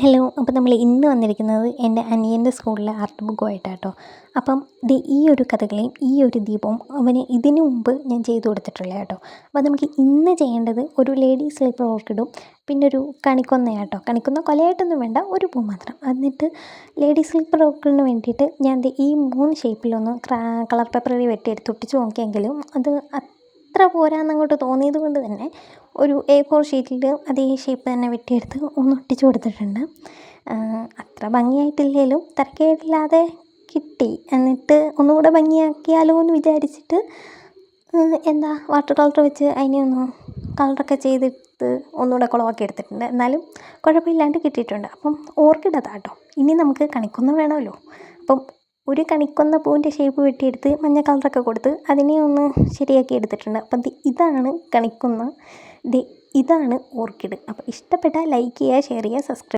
Hello അപ്പോൾ നമ്മൾ ഇന്ന് വന്നിരിക്കുന്നത് എന്റെ അനിയന്റെ സ്കൂളിലെ ആർട്ട് ബുക്കുമായിട്ടാട്ടോ. അപ്പം ദേ ഈ ഒരു കഥകളെയും ഈ ഒരു ദീപവും അവന് ഇതിനു മുമ്പ് ഞാൻ ചെയ്തു കൊടുത്തിട്ടുള്ള കേട്ടോ അപ്പോൾ നമുക്ക് ഇന്ന് ചെയ്യേണ്ടത് ഒരു ലേഡീസ് സ്ലീപ്പർ ഓർക്കിഡും പിന്നെ ഒരു കണിക്കൊന്നയാട്ടോ. കണിക്കൊന്ന കൊലയായിട്ടൊന്നും വേണ്ട ഒരു പൂ മാത്രം. എന്നിട്ട് ലേഡീസ് സ്ലീപ്പർ ഓർക്കിഡിന് വേണ്ടിയിട്ട് ഞാൻ ഈ മൂന്ന് ഷേപ്പിലൊന്ന് കളർ പേപ്പറിൽ വെട്ടിയെടുത്ത് ഒട്ടിച്ച് നോക്കിയെങ്കിലും അത് അത്ര പോരാന്നങ്ങോട്ട് തോന്നിയത് കൊണ്ട് തന്നെ ഒരു എ ഫോർ ഷീറ്റിൽ അതേ ഷേപ്പ് തന്നെ വെട്ടിയെടുത്ത് ഒന്ന് ഒട്ടിച്ചു കൊടുത്തിട്ടുണ്ട്. അത്ര ഭംഗിയായിട്ടില്ലെങ്കിലും തിരക്കേടില്ലാതെ കിട്ടി. എന്നിട്ട് ഒന്നുകൂടെ ഭംഗിയാക്കിയാലോ എന്ന് വിചാരിച്ചിട്ട് എന്താ വാട്ടർ കളർ വെച്ച് അതിനെ ഒന്ന് കളറൊക്കെ ചെയ്തിട്ട് ഒന്നുകൂടെ കുളമാക്കി എടുത്തിട്ടുണ്ട്. എന്നാലും കുഴപ്പമില്ലാണ്ട് കിട്ടിയിട്ടുണ്ട്. അപ്പം ഓർക്കിഡ് അതാട്ടോ ഇനി നമുക്ക് കണിക്കൊന്ന വേണമല്ലോ. അപ്പം ഒരു കണിക്കൊന്ന പൂവിന്റെ ഷേപ്പ് വെട്ടിയെടുത്ത് മഞ്ഞ കളറൊക്കെ കൊടുത്ത് അതിനെ ഒന്ന് ശരിയാക്കി എടുത്തിട്ടുണ്ട്. അപ്പം ഇതാണ് കണിക്കൊന്ന. ഇതാണ് ഓർക്കിഡ് അപ്പോൾ ഇഷ്ടപ്പെട്ടാൽ ലൈക്ക് ചെയ്യുക ഷെയർ ചെയ്യുക സബ്സ്ക്രൈബ്